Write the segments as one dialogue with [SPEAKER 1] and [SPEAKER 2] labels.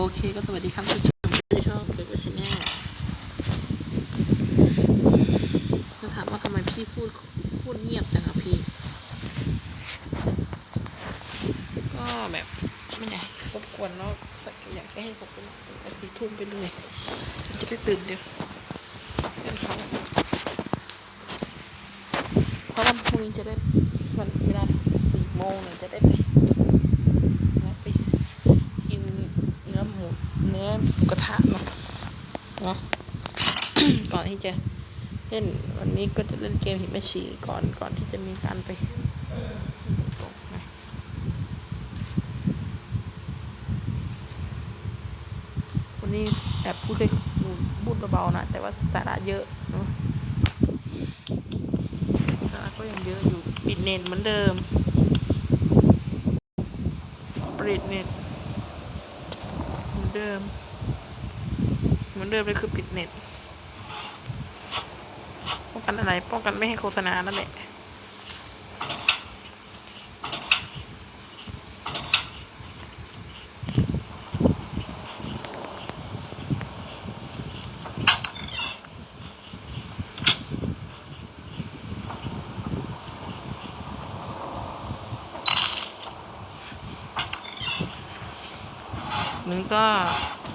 [SPEAKER 1] โอเคก็สวัสดีครับผู้ชมที่ชอบเกิดชแนลจะถามว่าทำไมพี่พูดพูดเงียบจังอะพี่ ก็แบบไม่อยากให้รบกวนเนาะแต่อยากให้ผมไปสี่ทุ่มไปเลยจะไปตื่นเดี๋ยวเป็นเขาเพราะวันพรุ่งนี้จะได้วันเวลาสี่โมงเนี่ยจะได้ไปนะไปกินเนื้อหมูเนื้อ หมูกระทะเนาะเนาะก่อนที่จะเล่นวันนี้ก็จะเล่นเกมหิมะชีก่อนก่อนที่จะมีการไปตกนะวันนี้แอบพูดเลยพูดเบาๆนะ แต่ว่าสาระเยอะเนาะสาระก็ยังเยอะอยู่ปิดเน็ตเหมือนเดิมปิดเน็ตเหมือนเดิม เหมือนเดิมเลยคือปิดเน็ตป้องกันอะไร ป้องกันไม่ให้โฆษณานั่นแหละหนึ่งก็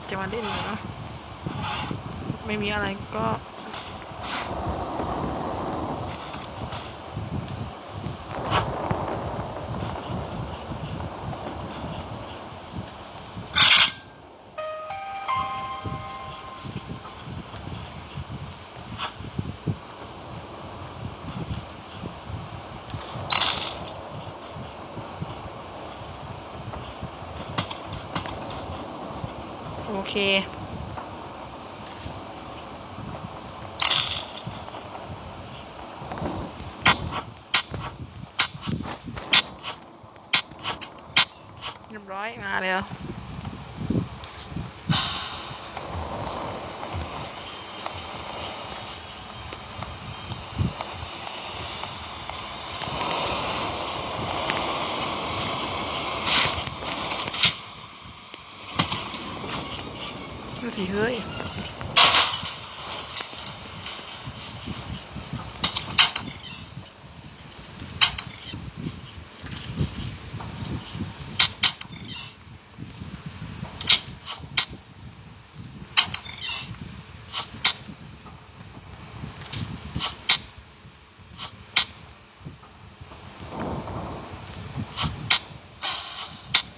[SPEAKER 1] จะมาเล่นเนาะ ไม่มีอะไรก็โอเค เรียบร้อย มาแล้ว ดู สิเฮ้ย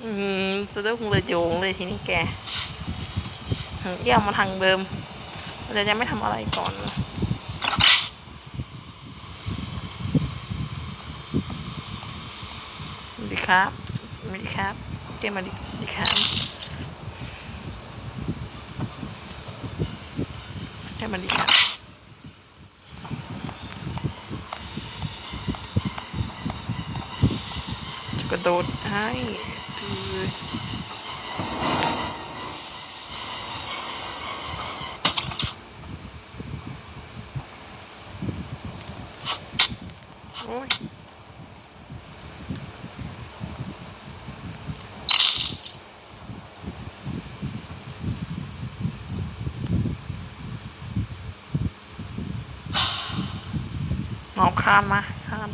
[SPEAKER 1] อืมจะได้คงเลยโยงเลยทีนี้แก เยี่ยมมาทางเดิมแต่ยังไม่ทำอะไรก่อนนะสวัสดีครับสวัสดีครับเกมมาดีดีครับเกมมาดีครับจะกระโดดให้คือ โอ้ย เอาคานมาคาน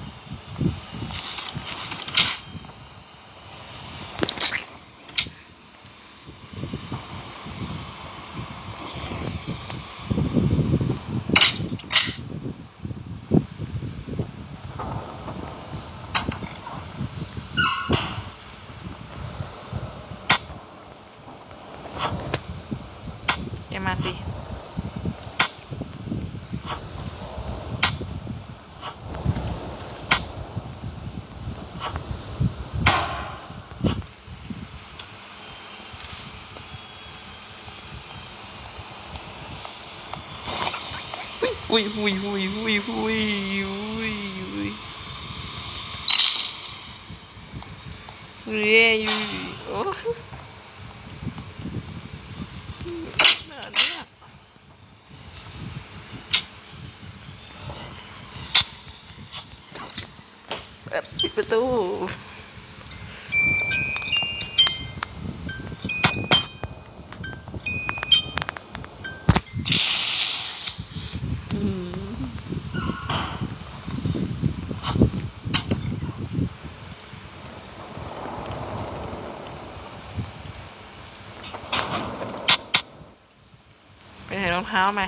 [SPEAKER 1] อย่ามาสิ อุ้ยอุ้ยอุ้ยอุ้ยอุ้ยอุ้ยอุ้ยเย้ยโอ้น่าเนี่ยเปิดปิดประตู รองเท้าวไหม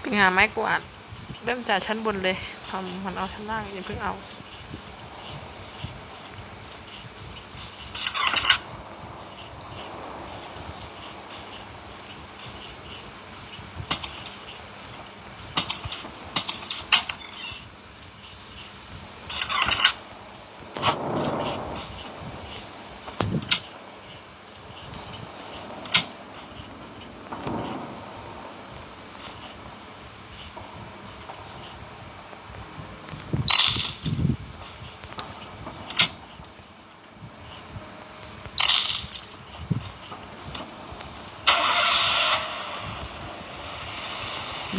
[SPEAKER 1] ไปหาไม้กวาดเริ่มจากชั้นบนเลยทำมันเอาชั้นล่างอย่าเพิ่งเอา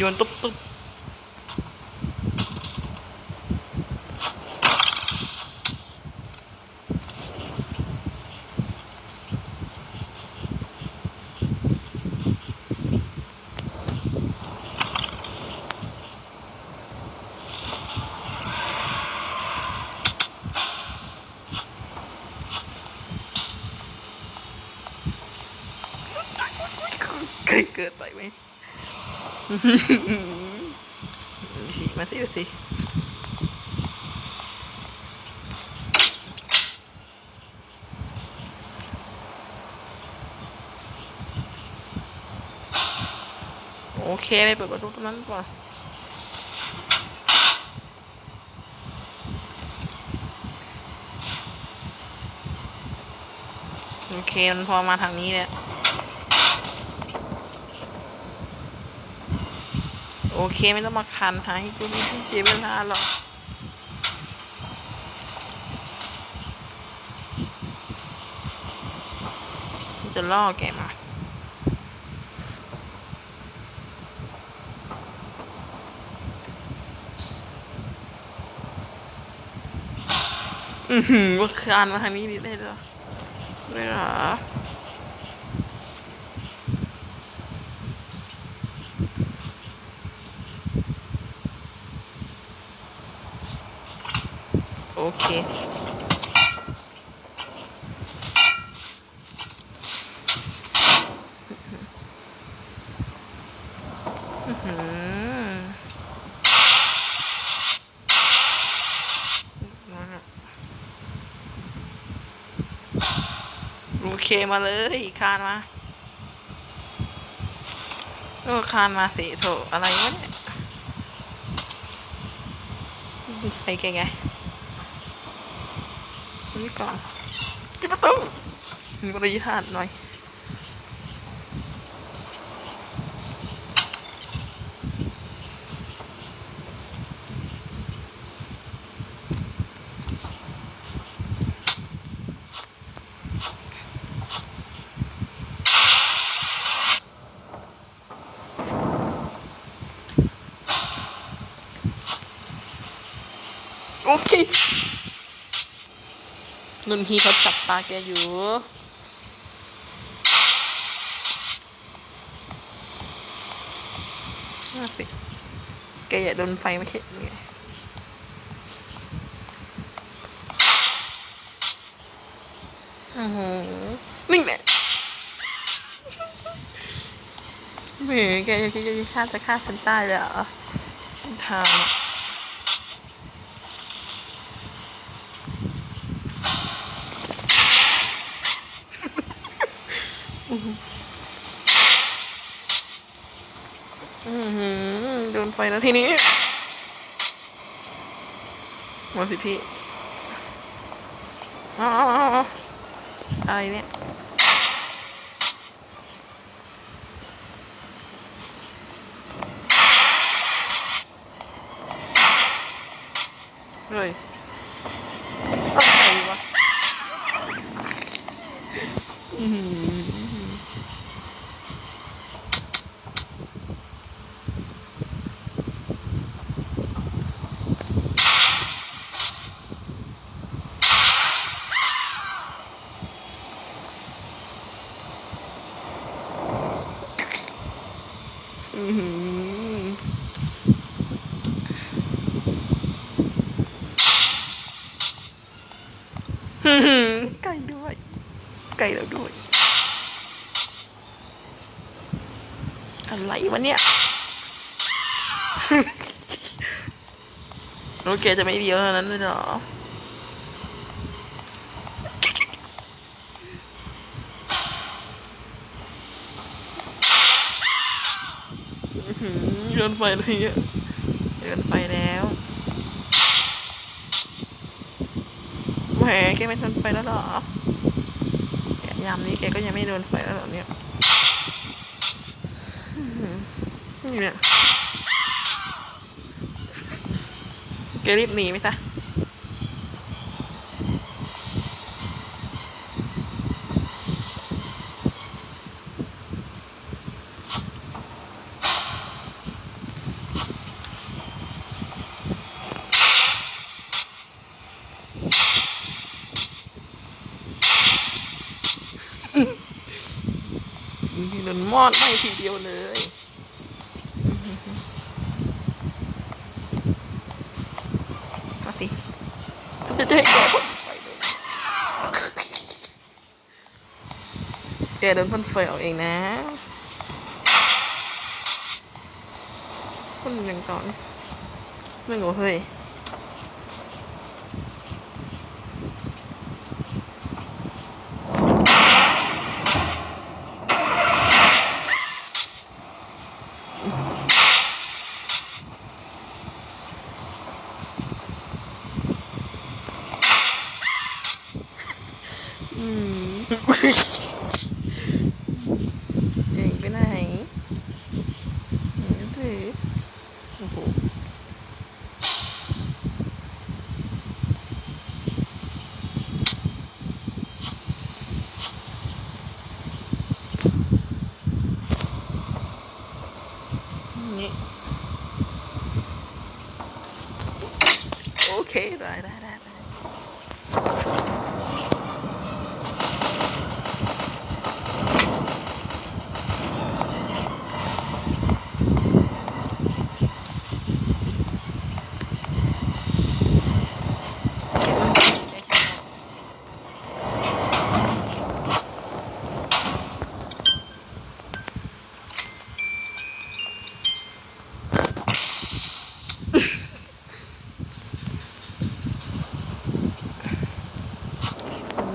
[SPEAKER 1] ยนตุ๊บตุ๊บเคยเกิดไปไหม สิมาสิมาสิโอเคไปเปิดประตูตรงนั้นก่อนโอเค มันพอมาทางนี้แล้ว โอ เคไม่ต้องมาคันหาให้กูไมีที่เสียเวลาหรอกจะล่อแกมาอือหือว่าคานมาทางนี้ดีได้เหรอได้เหรอ เคอื้อหือโอเคมาเลยคานมาโอ้คานมาสิโถอะไรวะเนี่ยใส่แกไง นี่ก่อนปิดประตูมีบริหารหน่อยโอเค รุ่นพี่เขาจับตาแกอยู่ น่าสิ แกอย่าโดนไฟไม่ใช่ไงอือหือนี่แหละเหมือแกจะคิดจะฆ่าจะฆ่าฉันตายเลยเหรอทางอะอือหือ โดนไฟแล้วทีนี้มดสิทธิอ๋ออะไรเนี่ย เฮ้ยอะไรวะอื้อหืออื้อหือ ล้เราด้วย อะไร วะเนี่ยโอเคจะไม่เดียวเท่านั้นเลยเหรออื้อหือโดนไฟเลยอะโดนไฟแล้วแหมแกไม่โดนไฟแล้วเหรอแกยามนี้แกก็ยังไม่โดนไฟแล้วเหรอเนี่ยอื้อหือ นี่เนี่ยแกรีบหนีไหมซะนี่โดนมอดไหม้ทีเดียวเลยอื้อหือมาสิจะจะให้แกพ่นไฟเลยแกโดนพ่นไฟเอเองนะพ่นอย่างตอนไม่งงเฮ้ย อืม เจ๋งไปไหนอืมหรือโอ้โหนี่โอเค ได้ได้ได้ได้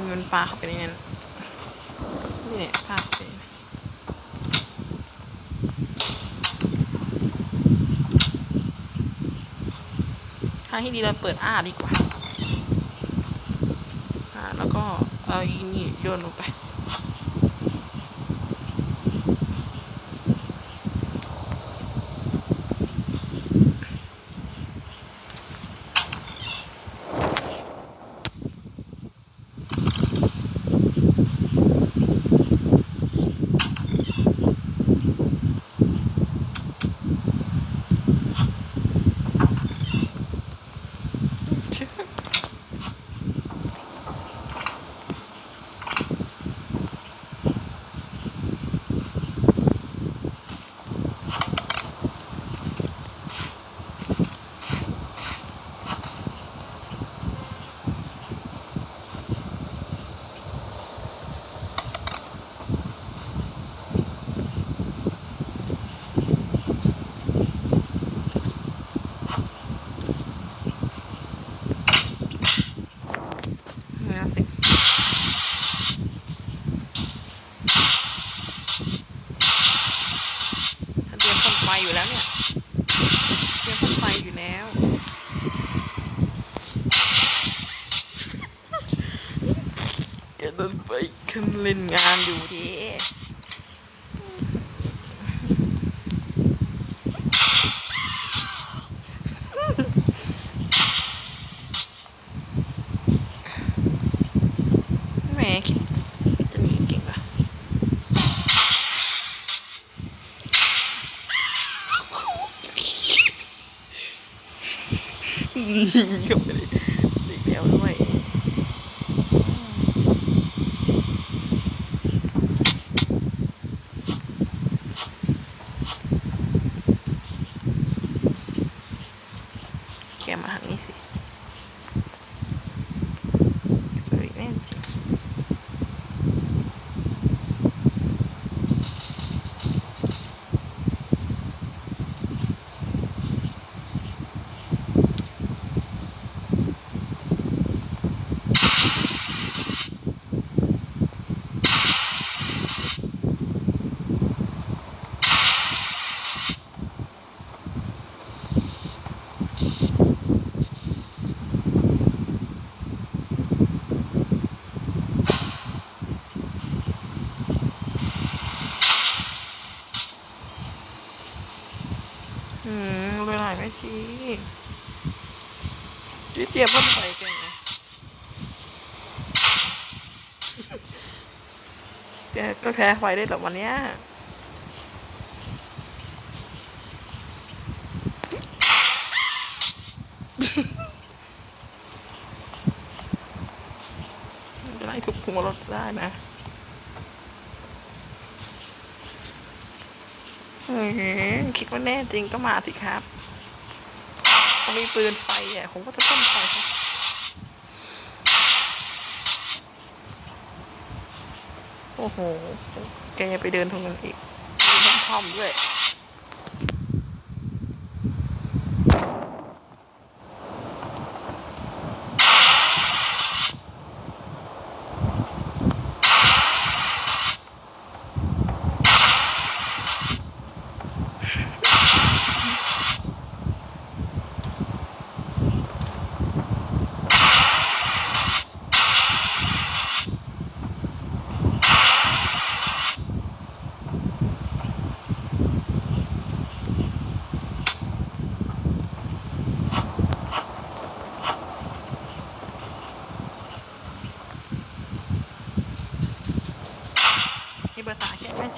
[SPEAKER 1] เงิน ปลาเข้าไปในนั้นนี่แหละปลาเข้าไปทางที่ดีเราเปิดอ้าดีกว่า อ่า แล้วก็เอาอีนี่โยนลงไป Nothing. ฉันเตรียมพ่นไฟอยู่แล้วเนี่ย เตรียมพ่นไฟอยู่แล้ว แกโดนไฟขึ้นเล่นงานอยู่ดิแหมคิดจะหนีเก่งว่ะ ก็ไม่ได้ติดแล้วด้วยแกมาทางนี้สิสวยแน่จริง อื มเวลาไม่ชีที่เตรียมพ่นไฟกันไงแกก็แพ้ไฟได้หรอวันเนี้ยจะไล่ทุบหัวรถได้นะอืมคิดว่าแน่จริงก็มาสิครับ เขามีปืนไฟอะผมก็จะพ่นไฟครับโอ้โห แกไปเดินตรงนั้นอีกมีท่อมๆด้วย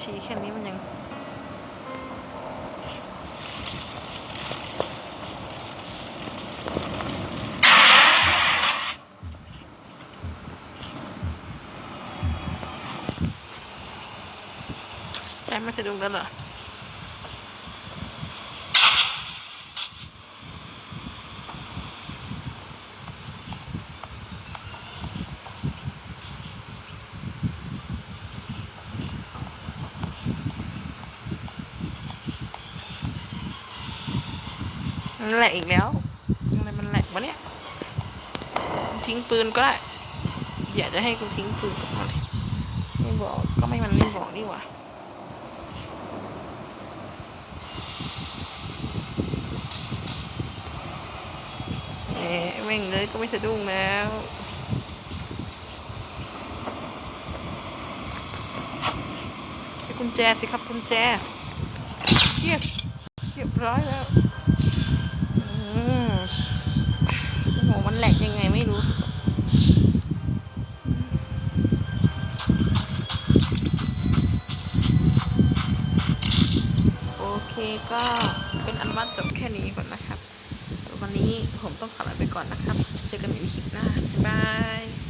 [SPEAKER 1] ชี้แค่นี้มันยังใจไม่สะดุ้งแล้วเหรอ มันแหลกอีกแล้วอะไรมันแหลกวะเนี่ยทิ้งปืนก็ได้อยากจะให้กูทิ้งปืนก็มาเลยไม่บอกก็ไม่มันไม่บอกนี่หว่าแหมแม่งเลยก็ไม่สะดุ้งแล้วไอ้กุญแจสิครับกุญแจ yes เรียบร้อยแล้ว อืมโอ้โหมันแหลกยังไงไม่รู้ โอเค ก็เป็นอันว่าจบแค่นี้ก่อนนะครับ วันนี้ผมต้องขอลาไปก่อนนะครับ เจอกันใหม่ในคลิปหน้า บ๊ายบาย